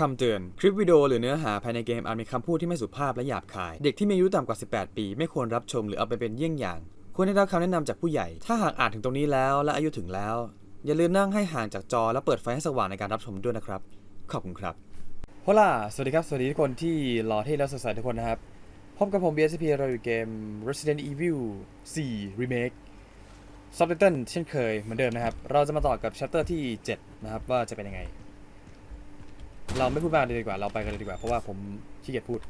คำเตือน คลิปวิดีโอหรือเนื้อหาภายในเกมอาจมีคำพูดที่ไม่สุภาพและหยาบคาย เด็กที่มีอายุต่ำกว่า 18 ปี ไม่ควรรับชมหรือเอาไปเป็นเยี่ยงอย่าง ควรได้รับคำแนะนำจากผู้ใหญ่ ถ้าหากอ่านถึงตรงนี้แล้วและอายุถึงแล้ว อย่าลืมนั่งให้ห่างจากจอและเปิดไฟให้สว่างในการรับชมด้วยนะครับ ขอบคุณครับฮล่าสวัสดีครับสวัสดีทุกคนที่หล่อเท่และสดใสทุกคนนะครับพบกับผม BSP เราอยู่เกม Resident Evil 4 Remake ซับไตเติลเช่นเคยเหมือนเดิมนะครับ เราจะมาต่อกับ chapter ที่ 7 นะครับ ว่าจะเป็นยังไง เราไม่พูดมากเลยดีกว่าเราไปกันเลยดีกว่าเพราะว่าผมขี้เกียจพูด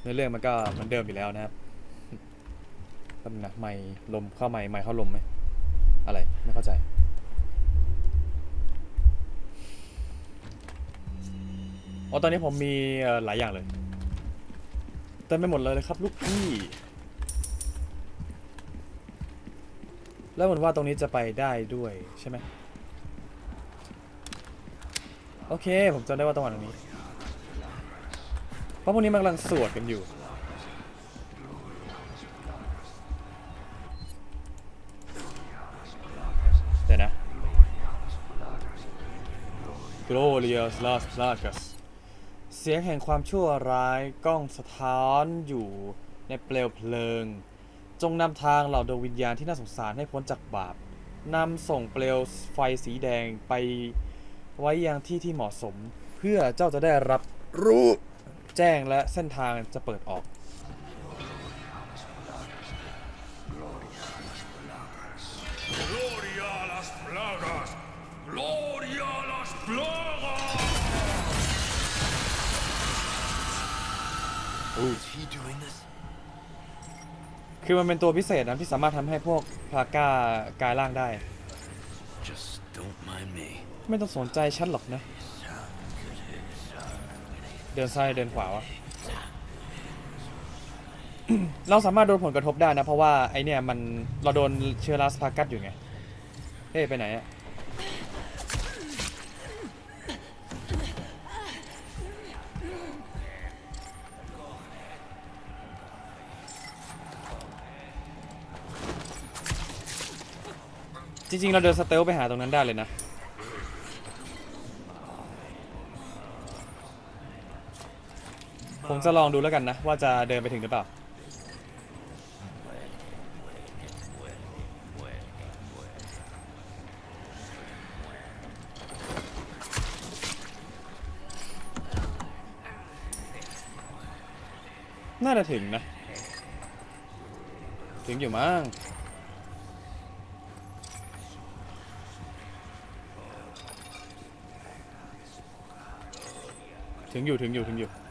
เนื้อเรื่องมันก็เหมือนเดิมอยู่แล้วนะครับแป๊บนึงนะไม่ลมเข้าไม่ไม่เข้าลมไหมอะไรไม่เข้าใจ อ๋อตอนนี้ผมมีเอ่อหลายอย่างเลยเต็มไปหมดเลยเลยครับลูกพี่ แล้วเหมือนว่าตรงนี้จะไปได้ด้วยใช่ไหม โอเค ผมจำได้ว่าตรงวันตรงนี้ เพราะพวกนี้มันกำลังสวดกันอยู่ เดี๋ยวนะ Glorious Las Plagas เสียงแห่งความชั่วร้ายกล้องสะท้อนอยู่ในเปลวเพลิง จงนำทางเหล่าดวงวิญญาณที่น่าสงสารให้พ้นจากบาปนำส่งเปลวไฟสีแดงไป ไว้ยังที่ที่เหมาะสม เพื่อเจ้าจะได้รับรู้แจ้งและเส้นทางจะเปิดออก Gloria a las plagas! Gloria a las plagas! Is he doing this? คือมันเป็นตัวพิเศษนะที่สามารถทำให้พวกพลาก้ากลายร่างได้ Just don't mind me. ไม่ต้องสนใจฉันหรอกนะ เดินซ้ายเดินขวาวะ เราสามารถโดนผลกระทบได้นะ เพราะว่าไอเนี่ยมันเราโดนเชื้อราสพากัสอยู่ไง เฮ้ไปไหนอะจริงๆ เราเดินสเตลไปหาตรงนั้นได้เลยนะ ผมจะลองดูแล้วกันนะ ว่าจะเดินไปถึงหรือเปล่า น่าจะถึงนะ ถึงอยู่มั้งถึงอยู่ถึงอยู่ถึงอยู่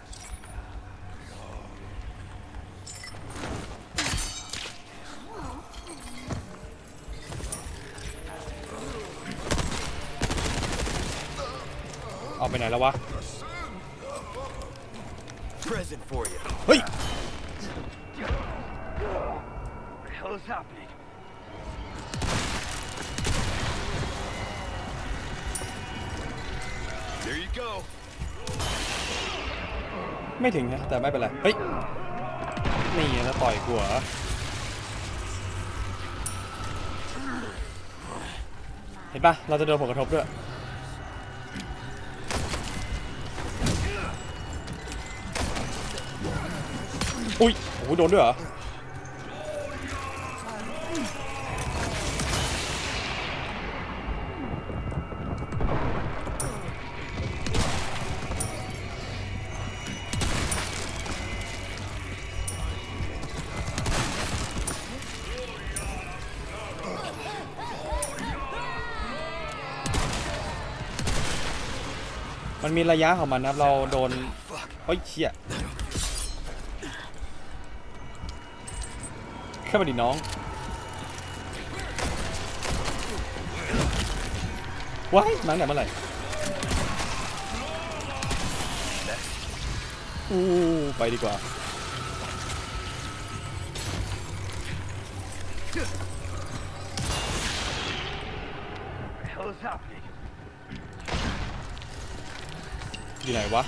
แล้ววะ Present for you. เฮ้ย What the hell is happening? There you go. ไม่ถึงนะแต่ไม่เป็นไร เฮ้ย นี่ไงแล้วต่อยกูเหรอเห็นปะเราจะโดนผลกระทบด้วย อุ้ยโอ้โหโดนด้วยเหรอมันมีระยะของมันนะครับ เราโดนเฮ้ยเชี่ย แค่มาดิน้องว้ายมาตั้งแต่เมื่อไหร่อู้ไปดีกว่า What the hell is happening? อยู่ไหนวะ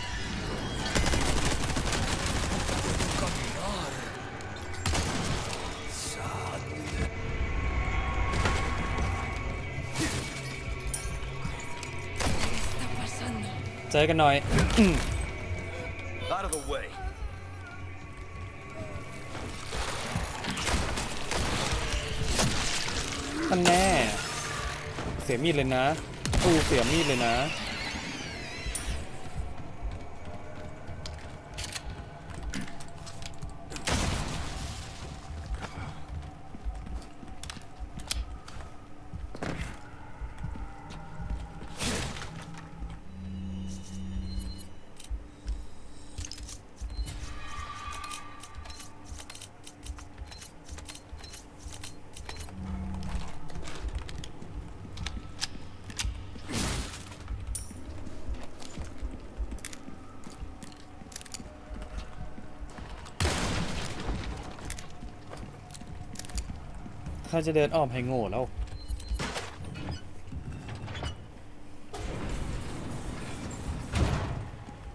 está pasando? เจอกันหน่อย Out of the way. ท่านแน่ เสียมีดเลยนะตู้เสียมีดเลยนะ เขาจะเดินอ้อมให้โง่แล้ว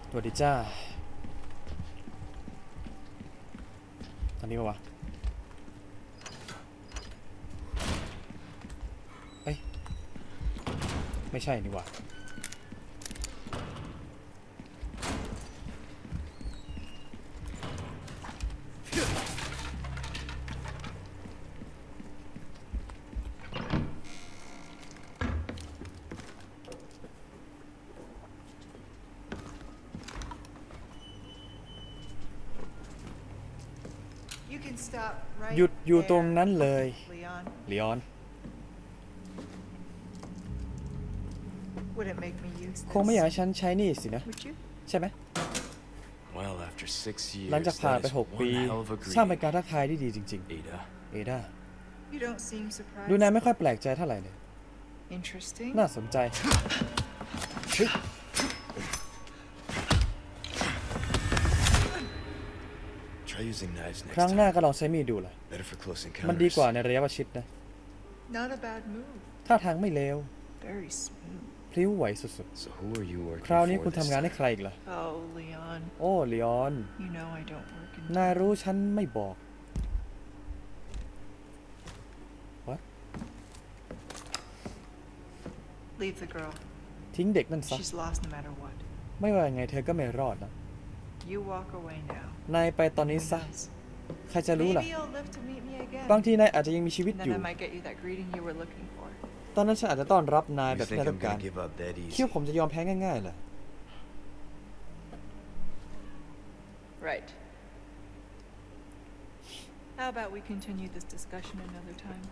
สวัสดีจ้าอันนี้ปะวะเอ้ย ไม่ใช่นี่ว่า You can stop right หยุดอยู่ตรง there, นั้นเลย Leon. ลีออน Wouldn't make me use คงไม่อยาก this. ให้ฉันใช้นี่สินะ Would you? ใช่ไหม Well, after six years, หลังจากผ่าน that ไป is 6ปี one hell of a ช่างเป็น greeting, การทักทายที่ดีจริง Ada. ๆเอดา You don't seem surprised. ดูนายไม่ค่อยแปลกใจเท่าไหร่เลย Interesting. น่าสนใจเฮ้ย Try using knives ค next รั้งหน้า time. ก็ลองใช้มีดดูล่ะ Better for close มันดี encounters. กว่าในระยะประชิดนะ Not a bad move. ท่าทางไม่เลว Very smooth. พลิ้วไหวสุด So who are you ๆ working คราวนี้ for คุณ this ทำงานให้ time? ใครอีกล่ะ Oh, Leon. โอ้ลีออน You know I don't work in. นายรู้ฉันไม่บอก Leave the girl. ทิ้งเด็กนั่นซะ She's lost no matter what. ไม่ว่ายังไงเธอก็ไม่รอดนะ You walk away now. นายไปตอนนี้ Who ซะ knows? ใครจะรู้ล่ะ Maybe you'll live to meet me again. บางทีนายอาจจะยังมีชีวิต And อ then ยู่ I might get you that greeting you were looking for. ตอนนั้นฉันอาจจะต้อนรับนาย You แบบที่ think นาย I'm ต้องการ gonna give up that คิด easy? ว่าผมจะยอมแพ้ง่ายๆเหรอ Right. How about we continue this discussion another time?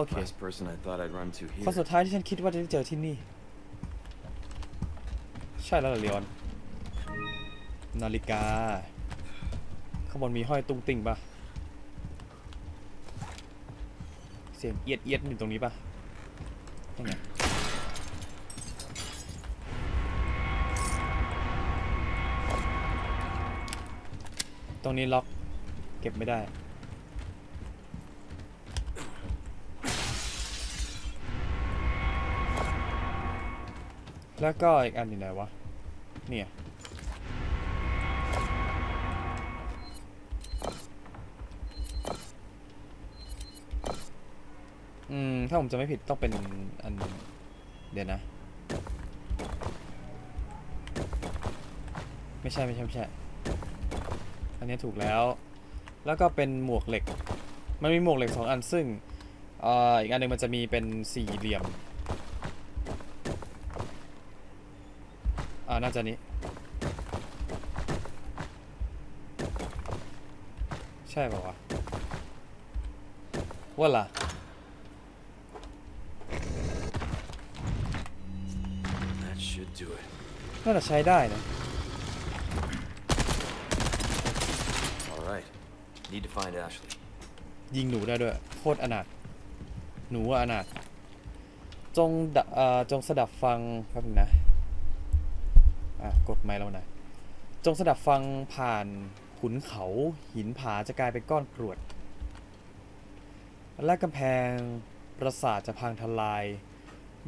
โอเค Last person I thought I'd run to คน here. สุดท้ายที่ฉันคิดว่าจะได้เจอที่นี่ ใช่แล้วเหรอเลออน นาฬิกา ข้างบนมีห้อยตุ้งติ้งปะเสียงเอียดเอียดอยู่ตรงนี้ปะยังไงตรงนี้ล็อก เก็บไม่ได้ แล้วก็อีกอันอยู่ไหนวะ เนี่ย อืม ถ้าผมจะไม่ผิดต้องเป็นอัน เดี๋ยวนะ ไม่ใช่ไม่ใช่ไม่ใช่ อันนี้ถูกแล้ว แล้วก็เป็นหมวกเหล็ก มันมีหมวกเหล็กสองอันซึ่งออีกอันหนึ่งมันจะมีเป็นสี่เหลี่ยม อ่าน่าจะนี้ ใช่ป่าวะว่าล่ะ That should do it. น่าจะใช้ได้นะ All right. Need to find Ashley. ยิงหนูได้ด้วย โคตรอนาถหนูอะอนาถจงดะเอ่อจงสดับฟังแป๊บนึงนะ อะกดไม้แล้วนะจงสดับฟังผ่านขุนเขาหินผาจะกลายเป็นก้อนกรวด และกำแพงปราสาทจะพังทลาย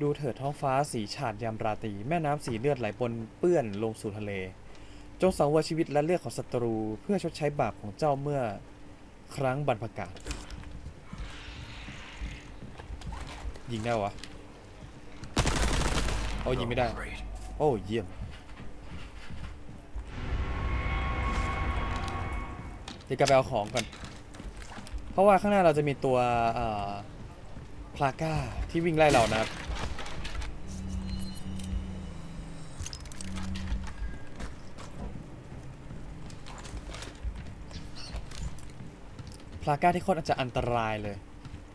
ดูเถิดท้องฟ้าสีฉาดยามราตรีแม่น้ำสีเลือดไหลปนเปื้อนลงสู่ทะเล จงสังเวยชีวิตและเลือดของศัตรู เพื่อชดใช้บาปของเจ้าเมื่อครั้งบรรพกาศยิงได้วะ โอ้ยิงไม่ได้ โอ้เยี่ยม ดี๋ยวกลับไปเอาของก่อน เพราะว่าข้างหน้าเราจะมีตัวพลาก้าที่วิ่งไล่เรานะครับพลาก้าที่โคตรอาจจะอันตรายเลย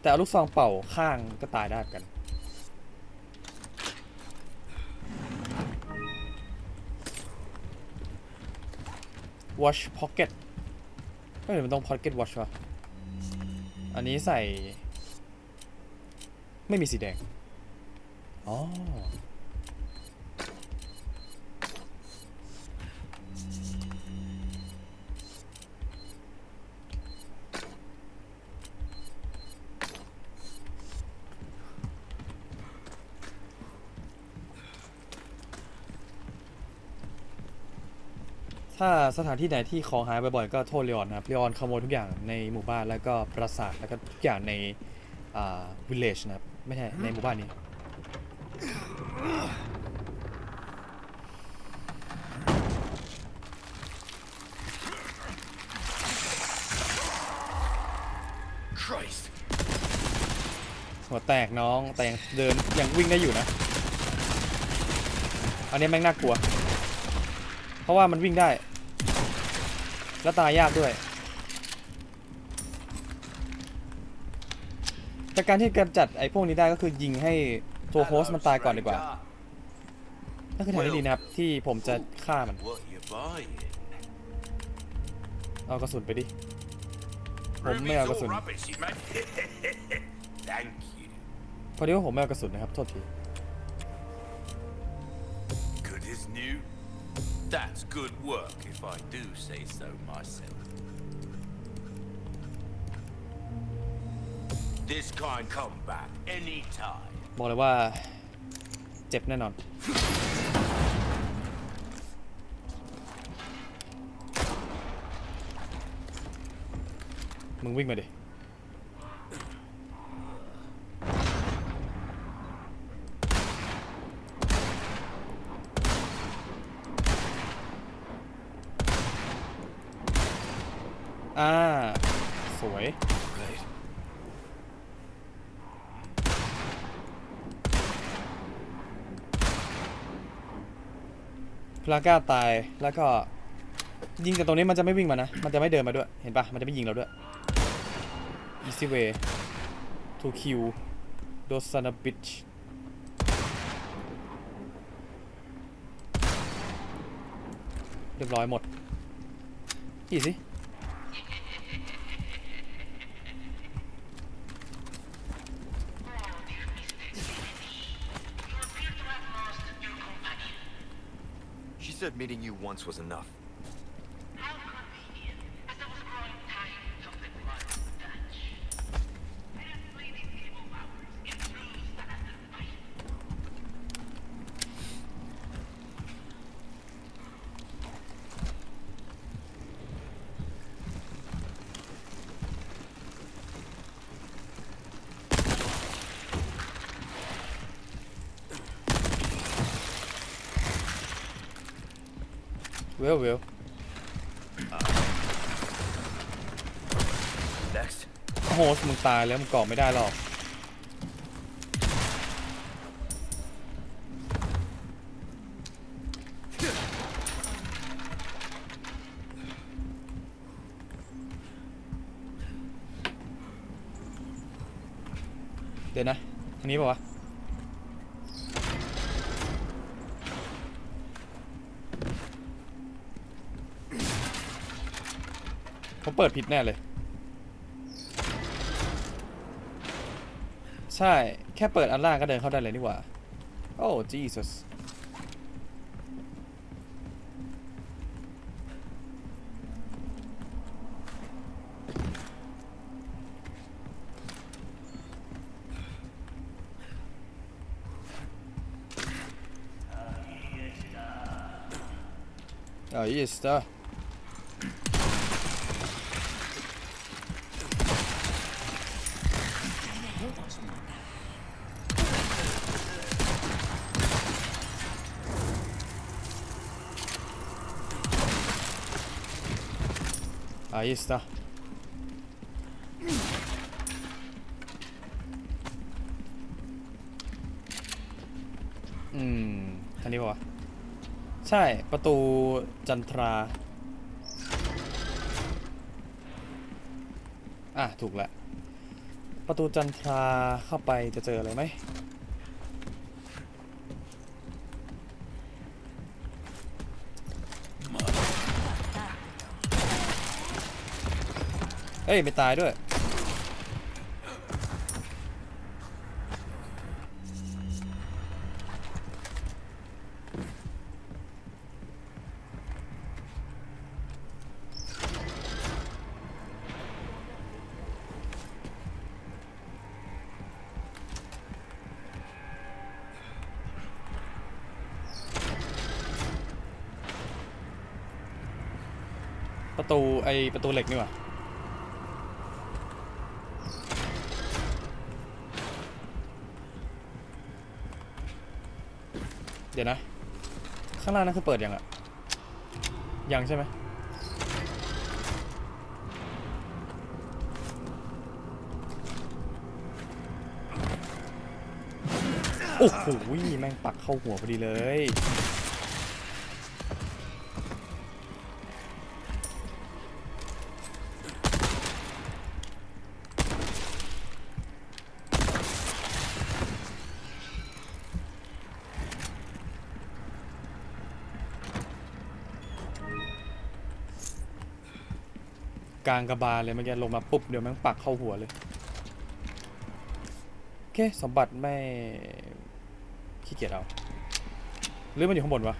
แต่เอาลูกซองเป่าข้างก็ตายได้กัน watch pocket ไม่เห็นมันต้อง pocket watch วะอันนี้ใส่ ไม่มีสีแดง อ๋อ ถ้าสถานที่ไหนที่ของหายบ่อยๆก็โทษเลออนนะครับเลออนขโมยทุกอย่างในหมู่บ้านแล้วก็ปราสาทแล้วก็ทุกอย่างในอ่าวิลเลจนะครับไม่ใช่ในหมู่บ้านนี้ Christ. หัวแตกน้องแต่ยังเดินยังวิ่งได้อยู่นะ อันนี้แม่งน่ากลัว เพราะว่ามันวิ่งได้ แล้วตายยากด้วยจากการที่กำจัดไอ้พวกนี้ได้ก็คือยิงให้ตัวโฮสต์มันตายก่อนดีกว่านั่นคือทางที่ดีนะครับ ที่ผมจะฆ่ามัน เอากระสุนไปดิ ผมไม่เอากระสุน พอดีว่าผมไม่เอากระสุนนะครับ โทษที Good new. That's good work, if I do say so myself. This kind come back anytime. บอกเลยว่าเจ็บแน่นอน มึงวิ่งมาดิ ลาก้าตายแล้วก็ยิงแต่ตรงนี้มันจะไม่วิ่งมานะ มันจะไม่เดินมาด้วย เห็นปะมันจะไม่ยิงเราด้วย easy way to kill those son of bitch เรียบร้อยหมดอีสิ Meeting you once was enough. เวลเวล Next. โอ้โหมึงตายแล้วมึงเกาะไม่ได้หรอก เดี๋ยวนะทางนี้ป่าวะ เปิดผิดแน่เลย ใช่ แค่เปิดอันล่างก็เดินเข้าได้เลยนี่หว่า โอ้เจสัสอ่าอีあいいですだ Ahí está. อืมทางนี้ปะวะใช่ ประตูจันทรา อะ ถูกแล้ว ประตูจันทราเข้าไปจะเจออะไรไหม เอ้ยไม่ตายด้วย ประตูไอประตูเหล็กนี่หว่า ดี๋ยวนะ ข้างล่างนั่นคือเปิดยังอะยังใช่ไหมโอ้โหแม่งปักเข้าหัวพอดีเลย กลางกระบาลเลยเมื่อกี้ลงมาปุ๊บเดี๋ยวแม่งปักเข้าหัวเลยโอเคสมบัติไม่ขี้เกียจเอาหรือมันอยู่ข้างบนวะ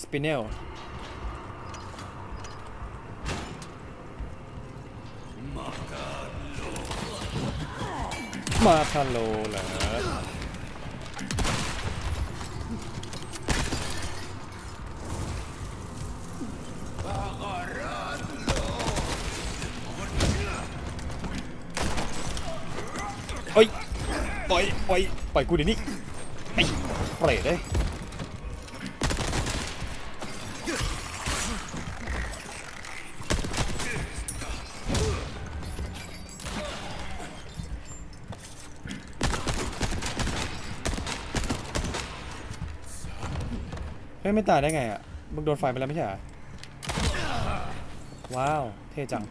สปินเนลมาคาโลเหรอ ปล่อยปล่อยปกูเดี๋ยวนี้ไอ้เปรตเลยเฮ้ยไม่ตายได้ไงอะ มึงโดนไฟไปแล้วไม่ใช่เหรอว้าว เท่จัง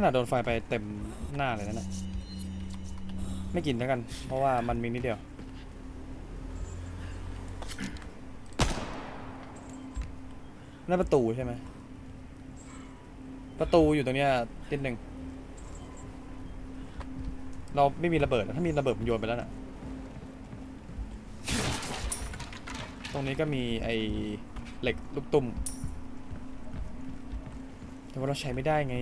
ขนาดโดนไฟไปเต็มหน้าเลยนั่นนะไม่กินแล้วกัน เพราะว่ามันมีนิดเดียวนั่นประตูใช่ไหม ประตูอยู่ตรงเนี้ยนิดหนึ่ง เราไม่มีระเบิด ถ้ามีระเบิดผมโยนไปแล้วน่ะ ตรงนี้ก็มีไอ้เหล็กลูกตุ้มแต่ว่าเราใช้ไม่ได้ไง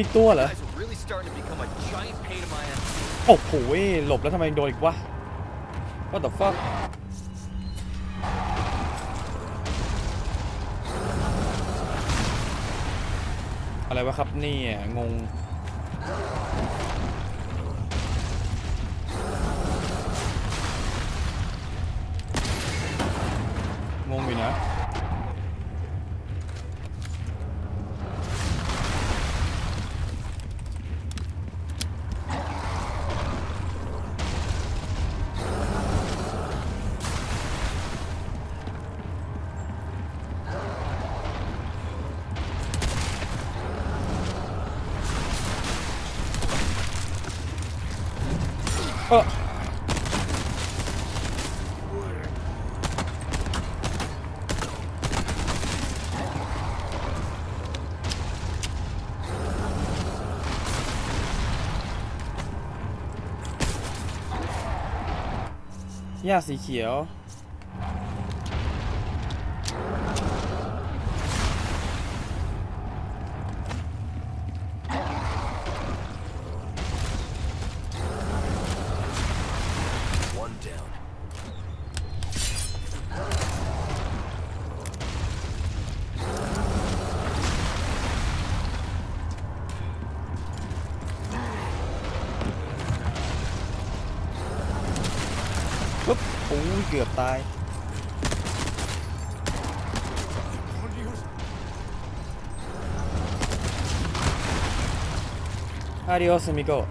มีอีกตัวเหรอ Guys are really starting to become a giant pain in my ass. โอ้โหหลบแล้วทำไมโดนอีกวะ What the fuck อะไรวะครับเนี่ยงง งงอยู่นะ หญ้าสีเขียว アリオスミコ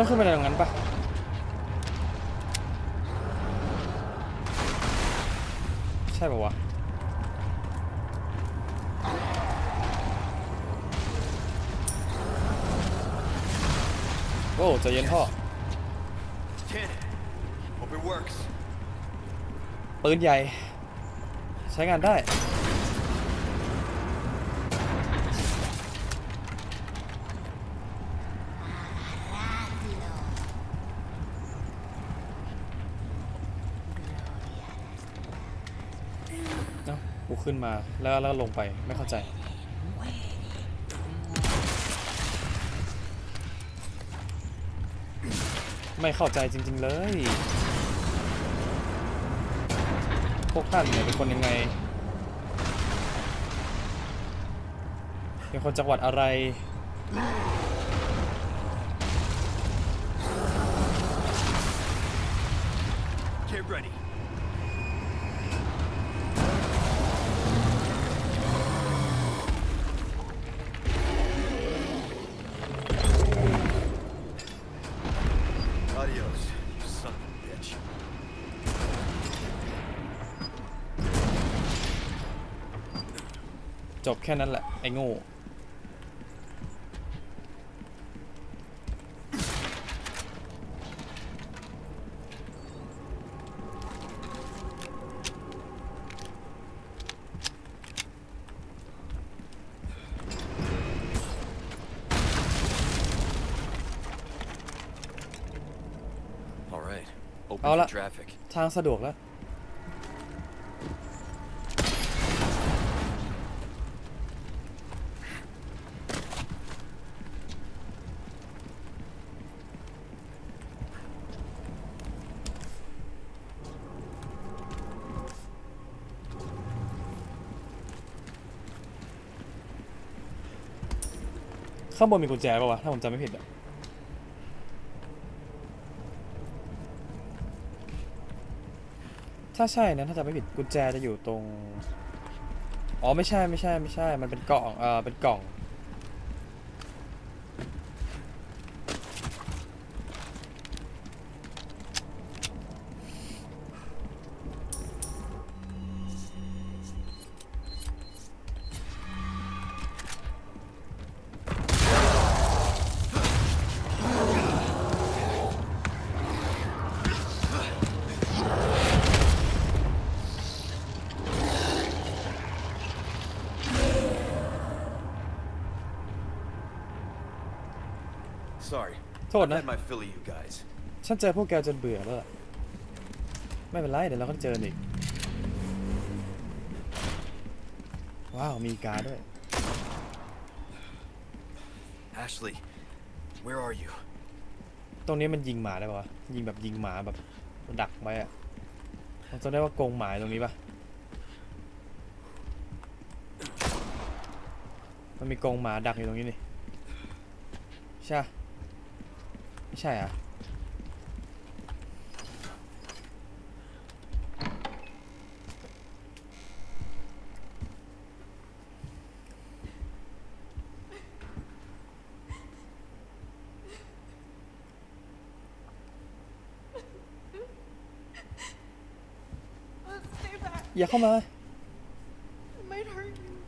มันต้องขึ้นไปตรงนั้นปะใช่ปะวะโอ้ใจเย็นพ่อ Cannon. Hope it works. ปืนใหญ่ ใช้งานได้ ขึ้นมาแล้วแล้วลงไปไม่เข้าใจ ไม่เข้าใจจริง ๆ เลย พวกท่านเนี่ยเป็นคนยังไงเป็นคนจังหวัดอะไร Get ready. แค่นั้นแหละ ไอ้โง่ All right. Open Hola. for traffic. ทางสะดวกแล้ว ข้างบนมีกุญแจป่าวะ ถ้าผมจำไม่ผิดอะถ้าใช่นะถ้าจำไม่ผิดกุญแจจะอยู่ตรง อ๋อไม่ใช่ไม่ใช่ไม่ใช่ มันเป็นกล่อง เออเป็นกล่อง Sorry. โทษ I've นะ had my fill of you guys. ฉันเจอพวกแกจนเบื่อแล้วล่ะไม่เป็นไรเดี๋ยวเราก็เจออีก ว้าว มีการดด้วย Ashley, where are you? ตรงนี้มันยิงหมาได้ปะวะยิงแบบยิงหมาแบบดักไว้อะมันจะได้ว่ากรงหมาอยู่ตรงนี้ปะมันมีกรงหมาดักอยู่ตรงนี้นี่ใช่ปะไม่ ใช่อะอย่าเข้ามา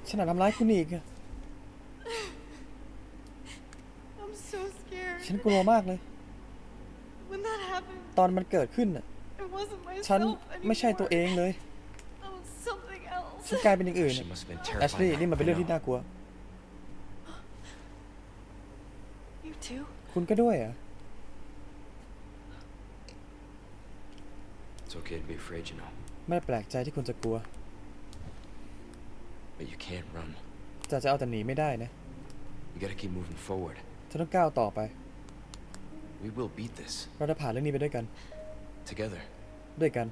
ฉันอาจทำร้ายคุณอีกฉันกลัวมากเลย ตอนมันเกิดขึ้นน่ะ it wasn't myself ฉัน anymore. ไม่ใช่ตัวเองเลย That was something else. ฉันกลายเป็นอย่างอื่น She must have been แอชลี terrified. ย์นี่มันเป็นเรื่องที่น่ากลัว You too? คุณก็ด้วยเหรอะ It's okay to be afraid, you know. ไม่แปลกใจที่คุณจะกลัว But you can't run. แต่จะเอาแต่หนีไม่ได้นะ You gotta keep moving forward. ฉันต้องก้าวต่อไป We will beat this. เราจะผ่านเรื่องนี้ไปด้วยกัน Together. ด้วยกัน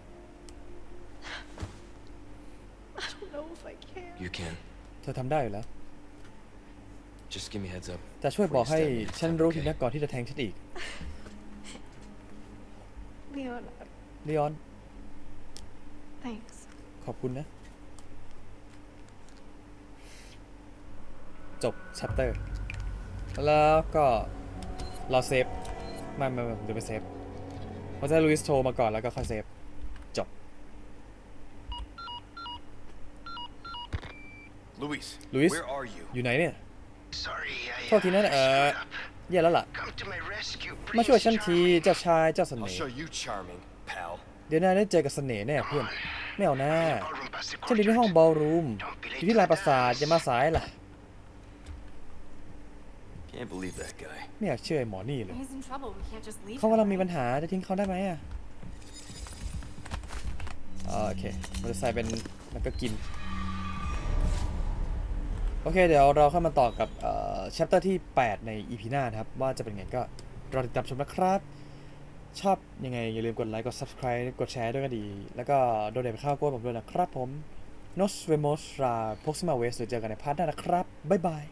I don't know if I can. You can. เธอทำได้อยู่แล้ว Just give me a heads up. จะช่วยบอกให้ before you step me ฉัน next รู้ time, ที okay? นะก่อนที่จะแทงฉันอีก Leon, ลีออน thanks. ขอบคุณนะ จบชัปเตอร์แล้วก็รอเซฟ ไม่ไม่ไม่ผมจะไปเซฟเพราะจะให้ลุยส์โทรมาก่อนแล้วก็ค่อยเซฟจบ Luis, Luis? where are you? อยู่ไหนเนี่ย Sorry, I โทษทีนะเออ screwed up. แย่แล้วล่ะ Come to my rescue, มาช่วย Prince ฉันที Charming. เจ้าชายเจ้าเส I'll น่ห์ show you charming, pal. เดี๋ยวนายได้เจอกับเสน่ห์แน่เพื่อน ไม่เอาหน้า Ballroom past the ฉันอยู่ที่ห้อง courtyard. บอลรูม อยู่ที่ลานปราสาทอย่ามาสายล่ะ Can't believe that guy. ไม่อยากเชื่อไอ้หมอนี่เลย He's in trouble. We can't just leave เขา him, กำลังมี right? ปัญหาจะทิ้งเขาได้ไหมอะอ่าโอเคมอเตอร์ไซค์เป็นแล้วก็กิน โอเค เดี๋ยวเราเข้ามาต่อกับเอ่อ chapter ที่ 8 ใน EP หน้านะครับ ว่าจะเป็นไงก็รอติดตามชมนะครับ ชอบยังไง อย่าลืมกดไลค์ กด subscribe กดแชร์ด้วยก็ดี แล้วก็โดนเดไปเข้าโก้ผมด้วยนะครับผม Nos vemos la próxima vez หรือเจอกันในพาร์ทหน้านะครับบ๊ายบาย